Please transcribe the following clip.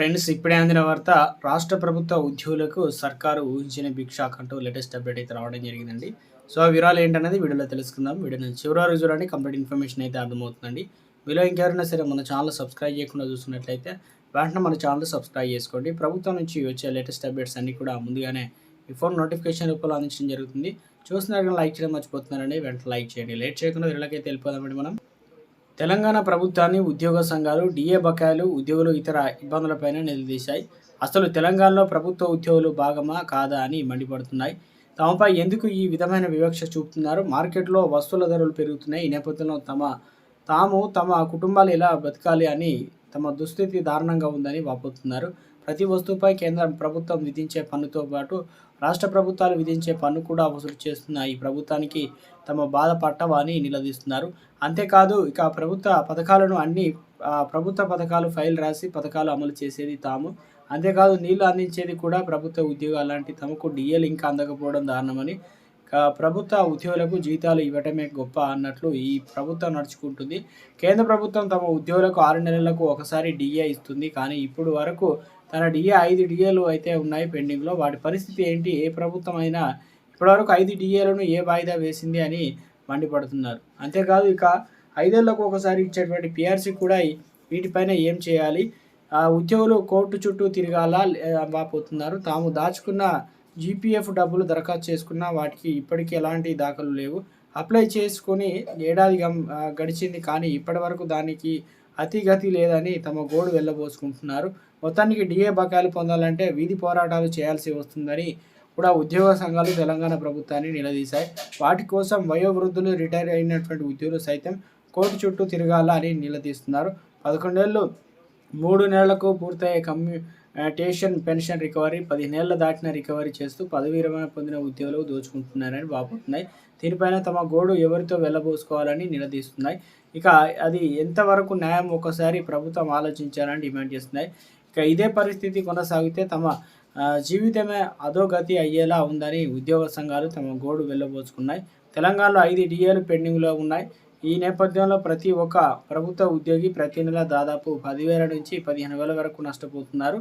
Friends ఇప్పుడే అందిన వార్త రాష్ట్ర ప్రభుత్వ ఉద్యోగులకు సర్కారు ఊహించిన భిక్షాక్ అంటూ లేటెస్ట్ అప్డేట్ అయితే రావడం జరిగిందండి. సో ఆ వివరాలు ఏంటనేది వీడియోలో తెలుసుకుందాం. వీడియో చివరి వరకు చూడండి కంప్లీట్ ఇన్ఫర్మేషన్ అయితే అర్థమవుతుందండి. మీలో ఇంకెవరైనా సరే మన ఛానల్ సబ్స్క్రైబ్ చేయకుండా చూస్తున్నట్లయితే వెంటనే మన ఛానల్ సబ్స్క్రైబ్ చేసుకోండి. ప్రభుత్వం నుంచి వచ్చే లేటెస్ట్ అప్డేట్స్ అన్ని కూడా ముందుగానే ఈ ఫోన్ నోటిఫికేషన్ రూపంలో అందించడం జరుగుతుంది. చూస్తున్నారు లైక్ చేయడం మర్చిపోతున్నారండి. వెంటనే లైక్ చేయండి. లేట్ చేయకుండా వీళ్ళకైతే వెళ్ళిపోదామండి మనం. తెలంగాణ ప్రభుత్వాన్ని ఉద్యోగ సంఘాలు డిఏ బకాయిలు ఉద్యోగులు ఇతర ఇబ్బందులపైన నిలదీశాయి. అసలు తెలంగాణలో ప్రభుత్వ ఉద్యోగులు భాగమా కాదా అని మండిపడుతున్నాయి. తమపై ఎందుకు ఈ విధమైన వివక్ష చూపుతున్నారు? మార్కెట్లో వస్తువుల ధరలు పెరుగుతున్నాయి. ఈ నేపథ్యంలో తమ తాము తమ కుటుంబాలు ఎలా బతకాలి అని తమ దుస్థితి దారుణంగా ఉందని వాపోతున్నారు. ప్రతి వస్తువుపై కేంద్రం ప్రభుత్వం విధించే పన్నుతో పాటు రాష్ట్ర ప్రభుత్వాలు విధించే పన్ను కూడా వసూలు చేస్తున్న ఈ ప్రభుత్వానికి తమ బాధ పట్టవా అని నిలదీస్తున్నారు. అంతేకాదు ఇక ప్రభుత్వ పథకాలను అన్ని ప్రభుత్వ పథకాలు ఫైల్ రాసి పథకాలు అమలు చేసేది తాము. అంతేకాదు నీళ్ళు అందించేది కూడా ప్రభుత్వ ఉద్యోగాలు. లాంటి తమకు డిఎల్ ఇంకా అందకపోవడం దారుణమని ప్రభుత్వ ఉద్యోగులకు జీతాలు ఇవ్వటమే గొప్ప అన్నట్లు ఈ ప్రభుత్వం నడుచుకుంటుంది. కేంద్ర ప్రభుత్వం తమ ఉద్యోగులకు ఆరు నెలలకు ఒకసారి డిఏ ఇస్తుంది. కానీ ఇప్పుడు వరకు తన డిఏ ఐదు డిఏలు అయితే ఉన్నాయి పెండింగ్లో. వాటి పరిస్థితి ఏంటి? ఏ ప్రభుత్వం అయినా ఇప్పటివరకు ఐదు డిఏలను ఏ వాయిదా వేసింది అని మండిపడుతున్నారు. అంతేకాదు ఇక ఐదేళ్ళకు ఒకసారి ఇచ్చేటువంటి పిఆర్సీ కూడా వీటిపైన ఏం చేయాలి? ఆ ఉద్యోగులు కోర్టు చుట్టూ తిరగాల? వాపోతున్నారు తాము దాచుకున్న జీపీఎఫ్ డబ్బులు దరఖాస్తు చేసుకున్న వాటికి ఇప్పటికీ ఎలాంటి దాఖలు లేవు. అప్లై చేసుకొని ఏడాది గడిచింది కానీ ఇప్పటి వరకు దానికి అతిగతి లేదని తమ గోడు వెళ్ళబోసుకుంటున్నారు. మొత్తానికి డిఏ బకాయిలు పొందాలంటే వీధి పోరాటాలు చేయాల్సి వస్తుందని కూడా ఉద్యోగ సంఘాలు తెలంగాణ ప్రభుత్వాన్ని నిలదీశాయి. వాటి కోసం వయోవృద్ధులు రిటైర్ అయినటువంటి ఉద్యోగులు సైతం కోర్టు చుట్టూ తిరగాల అని నిలదీస్తున్నారు. పదకొండేళ్ళు మూడు నెలలకు పూర్తయ్యే కమ్యూటేషన్ పెన్షన్ రికవరీ పదిహేనేళ్ళ దాటిన రికవరీ చేస్తూ పదవి విరమణ పొందిన ఉద్యోగులు దోచుకుంటున్నారని వాపోతున్నాయి. దీనిపైన తమ గోడు ఎవరితో వెళ్ళబోసుకోవాలని నిలదీస్తున్నాయి. ఇక అది ఎంతవరకు న్యాయం ఒకసారి ప్రభుత్వం ఆలోచించాలని డిమాండ్ చేస్తున్నాయి. ఇక ఇదే పరిస్థితి కొనసాగితే తమ జీవితమే అధోగతి అయ్యేలా ఉందని ఉద్యోగ సంఘాలు తమ గోడు వెళ్ళబోచుకున్నాయి. తెలంగాణలో ఐదు డిఏలు పెండింగ్లో ఉన్నాయి. ఈ నేపథ్యంలో ప్రతి ఒక్క ప్రభుత్వ ఉద్యోగి ప్రతి నెల దాదాపు పదివేల నుంచి పదిహేను వేల వరకు నష్టపోతున్నారు.